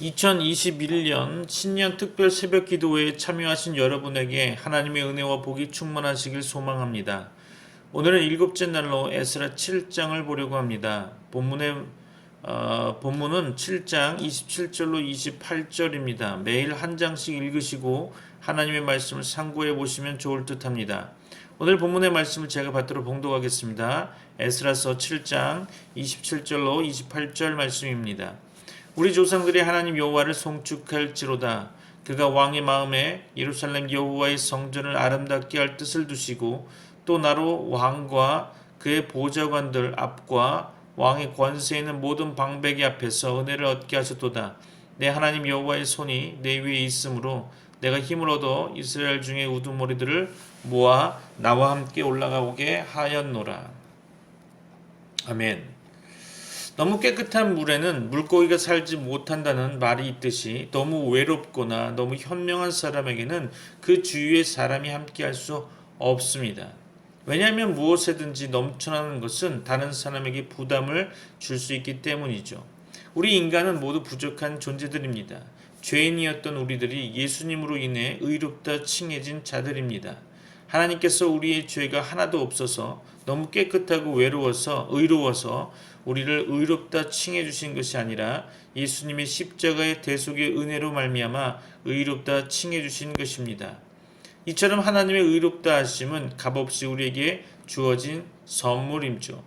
2021년 신년 특별 새벽 기도회에 참여하신 여러분에게 하나님의 은혜와 복이 충만하시길 소망합니다. 오늘은 일곱째 날로 에스라 7장을 보려고 합니다. 본문의 어, 본문은 7장 27절로 28절입니다. 매일 한 장씩 읽으시고 하나님의 말씀을 상고해 보시면 좋을 듯합니다. 오늘 본문의 말씀을 제가 받도록 봉독하겠습니다. 에스라서 7장 27절로 28절 말씀입니다. 우리 조상들이 하나님 여호와를 송축할지로다. 그가 왕의 마음에 예루살렘 여호와의 성전을 아름답게 할 뜻을 두시고 또 나로 왕과 그의 보좌관들 앞과 왕의 권세 있는 모든 방백이 앞에서 은혜를 얻게 하셨도다. 내 하나님 여호와의 손이 내 위에 있으므로 내가 힘을 얻어 이스라엘 중에 우두머리들을 모아 나와 함께 올라가오게 하였노라. 아멘. 너무 깨끗한 물에는 물고기가 살지 못한다는 말이 있듯이 너무 외롭거나 너무 현명한 사람에게는 그 주위에 사람이 함께할 수 없습니다. 왜냐하면 무엇에든지 넘쳐나는 것은 다른 사람에게 부담을 줄 수 있기 때문이죠. 우리 인간은 모두 부족한 존재들입니다. 죄인이었던 우리들이 예수님으로 인해 의롭다 칭해진 자들입니다. 하나님께서 우리의 죄가 하나도 없어서 너무 깨끗하고 외로워서 의로워서 우리를 의롭다 칭해 주신 것이 아니라 예수님의 십자가의 대속의 은혜로 말미암아 의롭다 칭해 주신 것입니다. 이처럼 하나님의 의롭다 하심은 값없이 우리에게 주어진 선물임죠.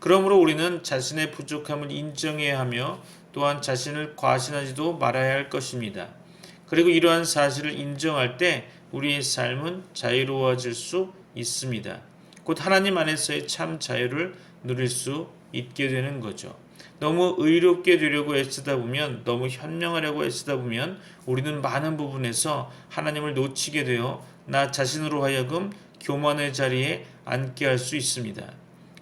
그러므로 우리는 자신의 부족함을 인정해야 하며 또한 자신을 과신하지도 말아야 할 것입니다. 그리고 이러한 사실을 인정할 때 우리의 삶은 자유로워질 수 있습니다. 곧 하나님 안에서의 참 자유를 누릴 수 있게 되는 거죠. 너무 의롭게 되려고 애쓰다 보면, 너무 현명하려고 애쓰다 보면, 우리는 많은 부분에서 하나님을 놓치게 되어 나 자신으로 하여금 교만의 자리에 앉게 할 수 있습니다.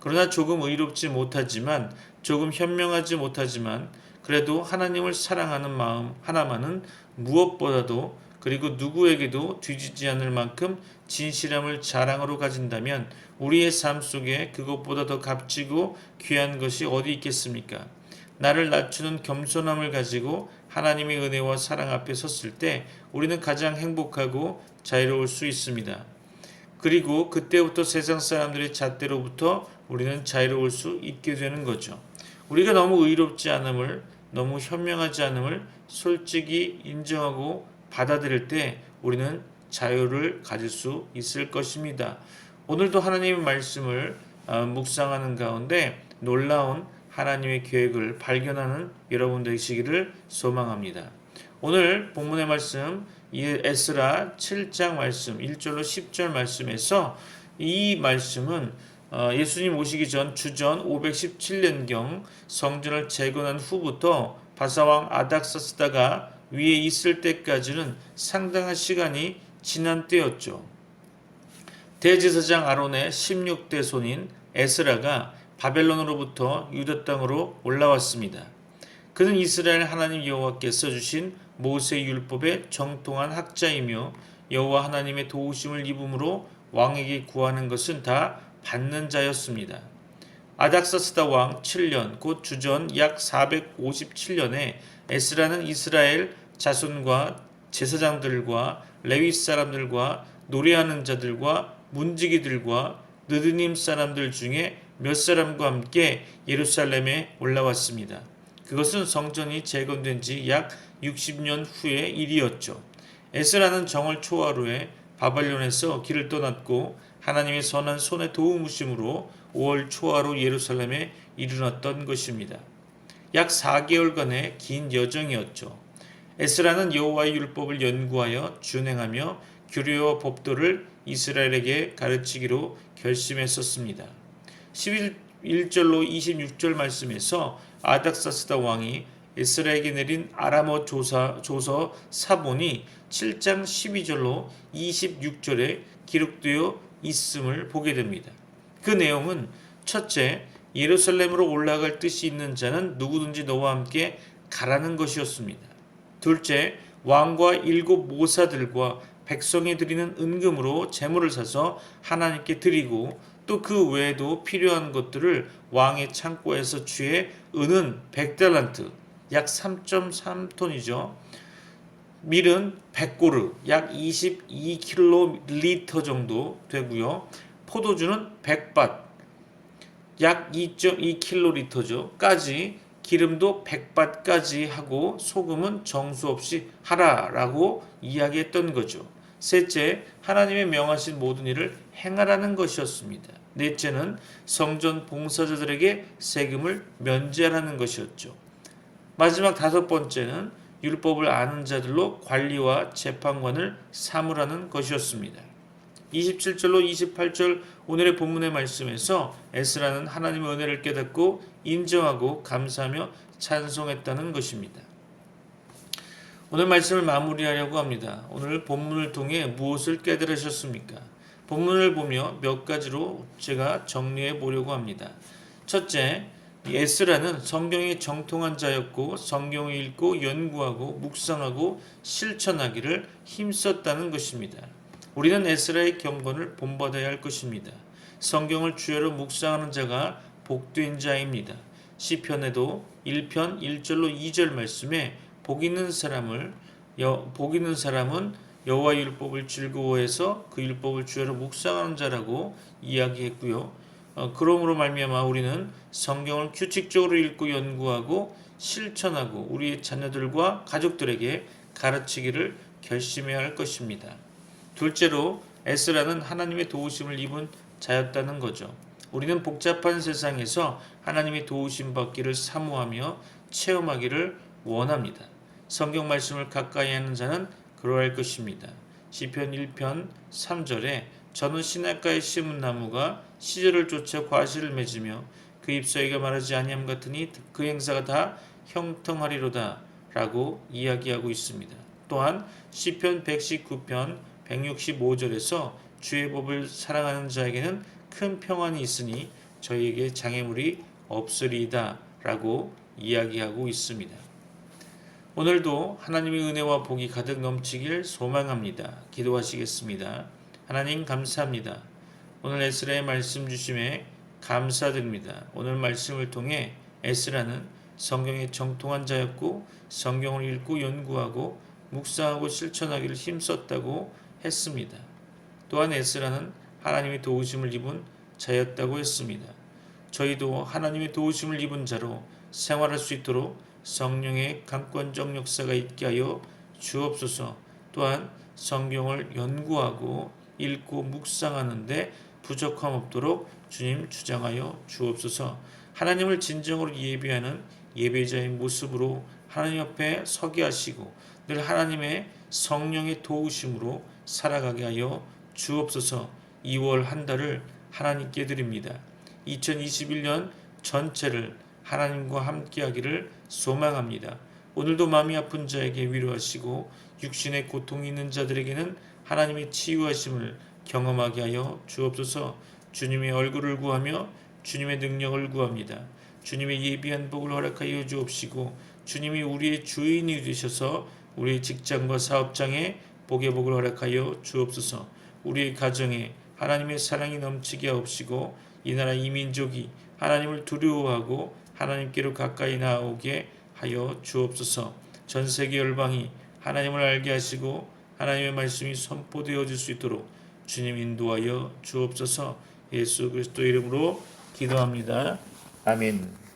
그러나 조금 의롭지 못하지만, 조금 현명하지 못하지만, 그래도 하나님을 사랑하는 마음 하나만은 무엇보다도 그리고 누구에게도 뒤지지 않을 만큼 진실함을 자랑으로 가진다면 우리의 삶 속에 그것보다 더 값지고 귀한 것이 어디 있겠습니까? 나를 낮추는 겸손함을 가지고 하나님의 은혜와 사랑 앞에 섰을 때 우리는 가장 행복하고 자유로울 수 있습니다. 그리고 그때부터 세상 사람들의 잣대로부터 우리는 자유로울 수 있게 되는 거죠. 우리가 너무 의롭지 않음을 너무 현명하지 않음을 솔직히 인정하고 받아들일 때 우리는 자유를 가질 수 있을 것입니다. 오늘도 하나님의 말씀을 어, 묵상하는 가운데 놀라운 하나님의 계획을 발견하는 여러분 되시기를 소망합니다. 오늘 본문의 말씀 에스라 7장 말씀 1절로 10절 말씀에서 이 말씀은 어, 예수님 오시기 전 주전 517년경 성전을 재건한 후부터 바사왕 아닥사스다가 위에 있을 때까지는 상당한 시간이 지난 때였죠. 대제사장 아론의 16대 손인 에스라가 바벨론으로부터 유다 땅으로 올라왔습니다. 그는 이스라엘 하나님 여호와께서 주신 모세 율법의 정통한 학자이며 여호와 하나님의 도우심을 입음으로 왕에게 구하는 것은 다 받는 자였습니다. 아닥사스다 왕 7년 곧 주전 약 457년에 에스라는 이스라엘 자손과 제사장들과 레위 사람들과 노래하는 자들과 문지기들과 느드님 사람들 중에 몇 사람과 함께 예루살렘에 올라왔습니다. 그것은 성전이 재건된 지 약 60년 후의 일이었죠. 에스라는 정월 초하루에 에 바발론에서 길을 떠났고 하나님의 선한 손의 도우무심으로 5월 초하루 예루살렘에 이르렀던 것입니다. 약 4개월간의 긴 여정이었죠. 에스라는 여호와의 율법을 연구하여 준행하며 규례와 법도를 이스라엘에게 가르치기로 결심했었습니다. 11절로 26절 말씀에서 아닥사스다 왕이 에스라에게 내린 아람어 조사, 조서 사본이 7장 12절로 26절에 기록되어 있음을 보게 됩니다. 그 내용은 첫째, 예루살렘으로 올라갈 뜻이 있는 자는 누구든지 너와 함께 가라는 것이었습니다. 둘째, 왕과 일곱 모사들과 백성이 드리는 은금으로 재물을 사서 하나님께 드리고 또 그 외에도 필요한 것들을 왕의 창고에서 취해 은은 백달란트, 약 3.3톤이죠. 밀은 100고르 약 22kl 정도 되고요. 포도주는 100밭 약 2.2kl죠. 까지 기름도 100밭까지 하고 소금은 정수 없이 하라라고 이야기했던 거죠. 셋째, 하나님의 명하신 모든 일을 행하라는 것이었습니다. 넷째는 성전 봉사자들에게 세금을 면제하라는 것이었죠. 마지막 다섯 번째는 율법을 아는 자들로 관리와 재판관을 삼으라는 것이었습니다. 27절로 28절 오늘의 본문의 말씀에서 에스라는 하나님의 은혜를 깨닫고 인정하고 감사하며 찬송했다는 것입니다. 오늘 말씀을 마무리하려고 합니다. 오늘 본문을 통해 무엇을 깨달으셨습니까? 본문을 보며 몇 가지로 제가 정리해 보려고 합니다. 첫째, 이 에스라는 성경에 정통한 자였고 성경을 읽고 연구하고 묵상하고 실천하기를 힘썼다는 것입니다. 우리는 에스라의 경건을 본받아야 할 것입니다. 성경을 주야로 묵상하는 자가 복된 자입니다. 시편에도 1편 1절로 2절 말씀에 복 있는 사람을 여, 복 있는 사람은 여호와 율법을 즐거워해서 그 율법을 주야로 묵상하는 자라고 이야기했고요. 어, 그러므로 말미암아 우리는 성경을 규칙적으로 읽고 연구하고 실천하고 우리의 자녀들과 가족들에게 가르치기를 결심해야 할 것입니다. 둘째로 에스라는 하나님의 도우심을 입은 자였다는 거죠. 우리는 복잡한 세상에서 하나님의 도우심 받기를 사모하며 체험하기를 원합니다. 성경 말씀을 가까이 하는 자는 그러할 것입니다. 시편 1편 3절에 저는 시냇가에 심은 나무가 시절을 쫓아 과실을 맺으며 그 잎사귀가 마르지 아니함 같으니 그 행사가 다 형통하리로다 라고 이야기하고 있습니다. 또한 시편 119편 165절에서 주의 법을 사랑하는 자에게는 큰 평안이 있으니 저희에게 장애물이 없으리이다 라고 이야기하고 있습니다. 오늘도 하나님의 은혜와 복이 가득 넘치길 소망합니다. 기도하시겠습니다. 하나님 감사합니다. 오늘 에스라의 말씀 주심에 감사드립니다. 오늘 말씀을 통해 에스라는 성경의 정통한 자였고 성경을 읽고 연구하고 묵상하고 실천하기를 힘썼다고 했습니다. 또한 에스라는 하나님의 도우심을 입은 자였다고 했습니다. 저희도 하나님의 도우심을 입은 자로 생활할 수 있도록 성령의 강권적 역사가 있게 하여 주옵소서. 또한 성경을 연구하고 읽고 묵상하는데 부족함 없도록 주님 주장하여 주옵소서. 하나님을 진정으로 예배하는 예배자의 모습으로 하나님 앞에 서게 하시고 늘 하나님의 성령의 도우심으로 살아가게 하여 주옵소서. 2월 한 달을 하나님께 드립니다. 2021년 전체를 하나님과 함께 하기를 소망합니다. 오늘도 마음이 아픈 자에게 위로하시고 육신의 고통이 있는 자들에게는 하나님의 치유하심을 경험하게 하여 주옵소서. 주님의 얼굴을 구하며 주님의 능력을 구합니다. 주님의 예비한 복을 허락하여 주옵시고 주님이 우리의 주인이 되셔서 우리의 직장과 사업장에 복의 복을 허락하여 주옵소서. 우리의 가정에 하나님의 사랑이 넘치게 하옵시고 이 나라 이민족이 하나님을 두려워하고 하나님께로 가까이 나오게 하여 주옵소서. 전 세계 열방이 하나님을 알게 하시고 하나님의 말씀이 선포되어질 수 있도록 주님 인도하여 주옵소서. 예수 그리스도 이름으로 기도합니다. 아멘.